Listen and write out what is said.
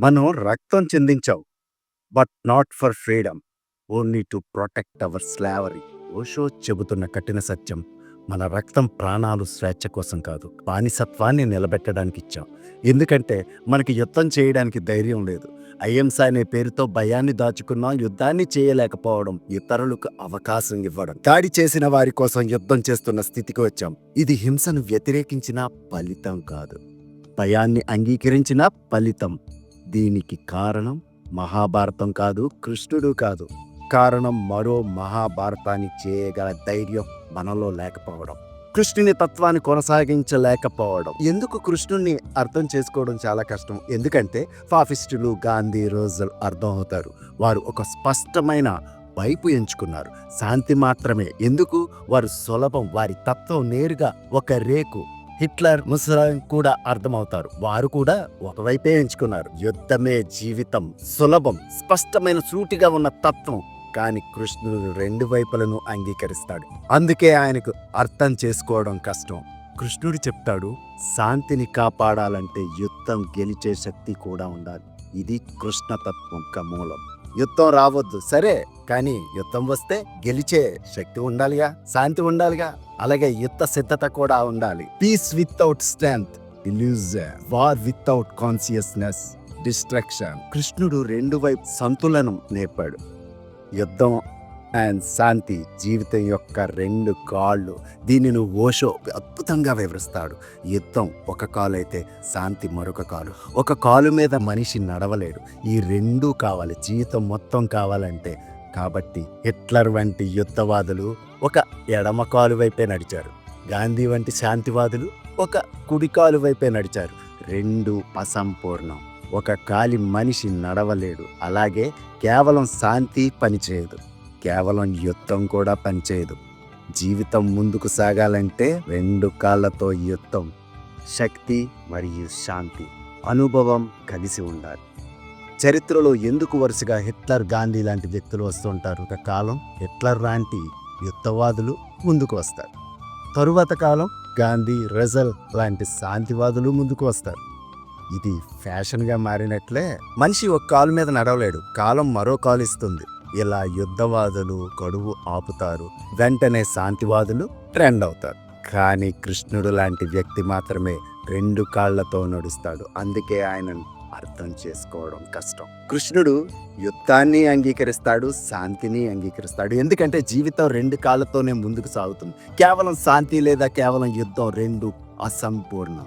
మనం రక్తం చెందించావు. But not for freedom only to protect our slavery Osho చెబుతున్న కఠిన సత్యం. మన రక్తం ప్రాణాలు స్వేచ్ఛ కోసం కాదు. బానిసత్వాన్ని నిలబెట్టడానికి ఇచ్చాం. ఎందుకంటే మనకి యుద్ధం చేయడానికి ధైర్యం లేదు. అహింస అనే పేరుతో భయాన్ని దాచుకున్నాం యుద్ధాన్ని చేయలేకపోవడం ఇతరులకు అవకాశం ఇవ్వడం. దాడి చేసిన వారి కోసం యుద్ధం చేస్తున్న స్థితికి వచ్చాం. ఇది హింసను వ్యతిరేకించిన ఫలితం కాదు. భయాన్ని అంగీకరించిన ఫలితం దీనికి కారణం మహాభారతం కాదు కృష్ణుడు కాదు. కారణం మరో మహాభారతాన్ని చేయగల ధైర్యం మనలో లేకపోవడం. కృష్ణుని తత్వాన్ని కొనసాగించలేకపోవడం. ఎందుకు కృష్ణుని అర్థం చేసుకోవడం చాలా కష్టం? ఎందుకంటే ఫాఫిస్టులు గాంధీ రోజులు అర్థం అవుతారు వారు ఒక స్పష్టమైన వైపు ఎంచుకున్నారు. శాంతి మాత్రమే. ఎందుకు? వారు సులభం. వారి తత్వం నేరుగా ఒక రేకు. హిట్లర్ ముసలాం కూడా అర్థమవుతారు. వారు కూడా ఒకవైపే ఎంచుకున్నారు. యుద్ధమే జీవితం సులభం స్పష్టమైన సూటిగా ఉన్న తత్వం. కానీ కృష్ణుడు రెండు వైపులను అంగీకరిస్తాడు. అందుకే ఆయనకు అర్థం చేసుకోవడం కష్టం. కృష్ణుడు చెప్తాడు శాంతిని కాపాడాలంటే యుద్ధం గెలిచే శక్తి కూడా ఉండాలి. ఇది కృష్ణతత్వం యొక్క మూలం. యుద్ధం రావద్దు. సరే కానీ యుద్ధం వస్తే గెలిచే శక్తి ఉండాలిగా శాంతి ఉండాలిగా. అలాగే యుద్ధ సిద్ధత కూడా ఉండాలి. Peace without strength illusion war without consciousness destruction కృష్ణుడు రెండు వైపు సంతులనం నేర్పాడు. యుద్ధం అండ్ శాంతి జీవితం యొక్క రెండు కాళ్ళు దీనిని ఓషో అద్భుతంగా వివరిస్తాడు. యుద్ధం ఒక కాలు అయితే శాంతి మరొక కాలు. ఒక కాలు మీద మనిషి నడవలేడు. ఈ రెండూ కావాలి. జీవితం మొత్తం కావాలంటే. కాబట్టి హిట్లర్ వంటి యుద్ధవాదులు ఒక ఎడమ కాలు వైపే నడిచారు. గాంధీ వంటి శాంతివాదులు ఒక కుడి కాలు వైపే నడిచారు. రెండు అసంపూర్ణం. ఒక కాలి మనిషి నడవలేడు. అలాగే కేవలం శాంతి పనిచేయదు. కేవలం యుద్ధం కూడా పనిచేయదు. జీవితం ముందుకు సాగాలంటే రెండు కాళ్ళతో యుద్ధం శక్తి మరియు శాంతి అనుభవం కలిసి ఉండాలి. చరిత్రలో ఎందుకు వరుసగా హిట్లర్ గాంధీ లాంటి వ్యక్తులు వస్తుంటారు ఒక కాలం హిట్లర్ లాంటి యుద్ధవాదులు ముందుకు వస్తారు. తరువాత కాలం గాంధీ రెజల్ లాంటి శాంతివాదులు ముందుకు వస్తారు. ఇది ఫ్యాషన్గా మారినట్లే మనిషి ఒక కాలు మీద నడవలేడు కాలం మరో కాలు ఇస్తుంది ఇలా యుద్ధవాదులు గడువు ఆపుతారు. వెంటనే శాంతివాదులు ట్రెండ్ అవుతారు కానీ కృష్ణుడు లాంటి వ్యక్తి మాత్రమే రెండు కాళ్ళతో నడుస్తాడు. అందుకే ఆయనను అర్థం చేసుకోవడం కష్టం. కృష్ణుడు యుద్ధాన్ని అంగీకరిస్తాడు శాంతిని అంగీకరిస్తాడు. ఎందుకంటే జీవితం రెండు కాళ్ళతోనే ముందుకు సాగుతుంది. కేవలం శాంతి లేదా కేవలం యుద్ధం రెండు అసంపూర్ణం.